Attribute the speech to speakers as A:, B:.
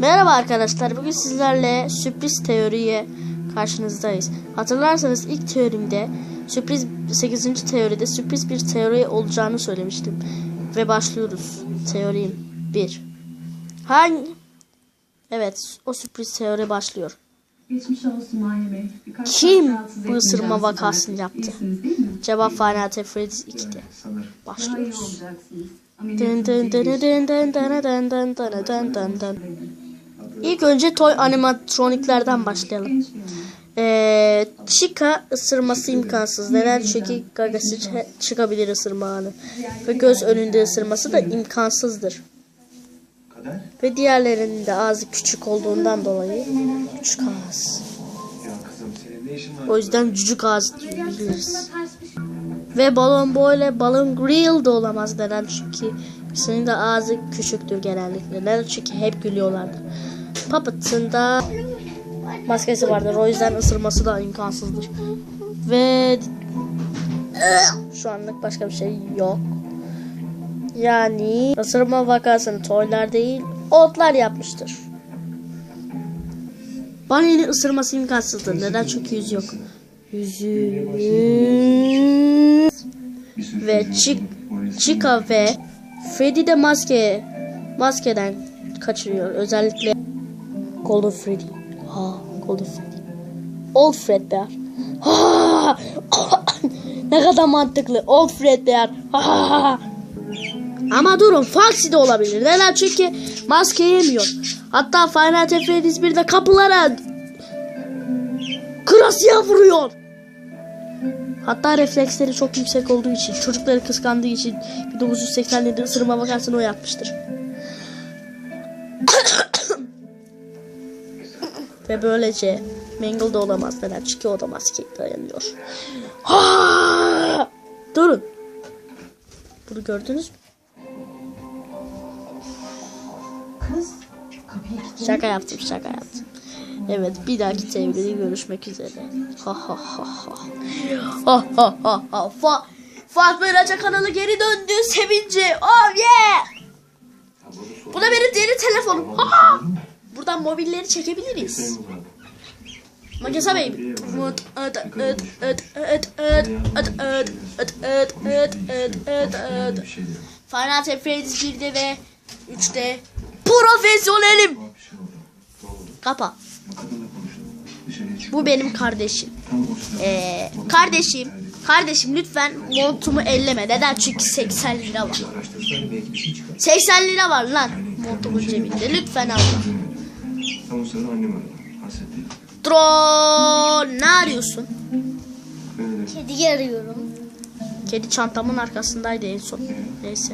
A: Merhaba arkadaşlar. Bugün sizlerle sürpriz teoriye karşınızdayız. Hatırlarsanız ilk teorimde sürpriz 8. teoride sürpriz bir teori olacağını söylemiştim. Ve başlıyoruz. Teorim 1. Hangi Evet, o sürpriz teori başlıyor.
B: Geçmiş olsun Mahir Bey. Birkaç
A: Kim bu ısırma vakasını yaptı? Cevap Final Freddy's 2'de.
C: Sanırım.
B: Daha iyi
A: Başlıyoruz.
B: olacaksınız.
A: Dın dın dın dın dın dın dın dın dın dın dın dın. İlk önce toy animatroniklerden başlayalım. Ee, Chica ısırması imkansız. Neden? Çünkü gagası çı- çıkabilir ısırma anı. Ve göz önünde ısırması da imkansızdır. Ve diğerlerinin de ağzı küçük olduğundan dolayı küçük ağız. O yüzden cücük ağız diyebiliriz. Ve balon böyle balon grill de olamaz. Neden? Çünkü ikisinin de ağzı küçüktür genellikle. Neden? Çünkü hep gülüyorlardı. Puppet'ın da maskesi vardır. O yüzden ısırması da imkansızdır. Ve şu anlık başka bir şey yok. Yani ısırma vakasını toylar değil, otlar yapmıştır. Bunny'nin ısırması imkansızdır. Neden? Çünkü yüz yok. Yüzü ve Chick, Chica ve Freddy de maske maskeden kaçırıyor. Özellikle Golden Freddy. Ha, Golden Freddy. Old Fredbear. Ha! ne kadar mantıklı. Old Fredbear. Ha! Ama durun Foxy de olabilir. Neden? Çünkü maske yemiyor. Hatta Final Freddy's 1'de kapılara Krasiye vuruyor. Hatta refleksleri çok yüksek olduğu için, çocukları kıskandığı için 1987'de ısırma vakasını o yapmıştır. Ve böylece Mangle de olamaz neden? Çünkü o da maske dayanıyor. Ha! Durun. Bunu gördünüz mü?
B: Kız.
A: Şaka yaptım, şaka yaptım. Evet, bir dahaki tevride görüşmek üzere. Ha ha ha ha. Ha ha ha ha. Fa Fatma İlaca kanalı geri döndü. Sevinci. Oh yeah. Bu da benim yeni telefonum. Ha ha. Buradan mobilleri çekebiliriz.
C: Makasa Bey.
A: Final Fantasy 1'de ve 3'te profesyonelim. Kapa. Bu benim kardeşim. Ee, kardeşim, kardeşim lütfen montumu elleme. Neden? Çünkü 80 lira var. 80 lira var lan montumun cebinde. Lütfen alma.
C: Tam o sırada annem aradı. Hasretle.
A: Drone ne arıyorsun?
D: Kediyi arıyorum.
A: Kedi çantamın arkasındaydı en son. Neyse.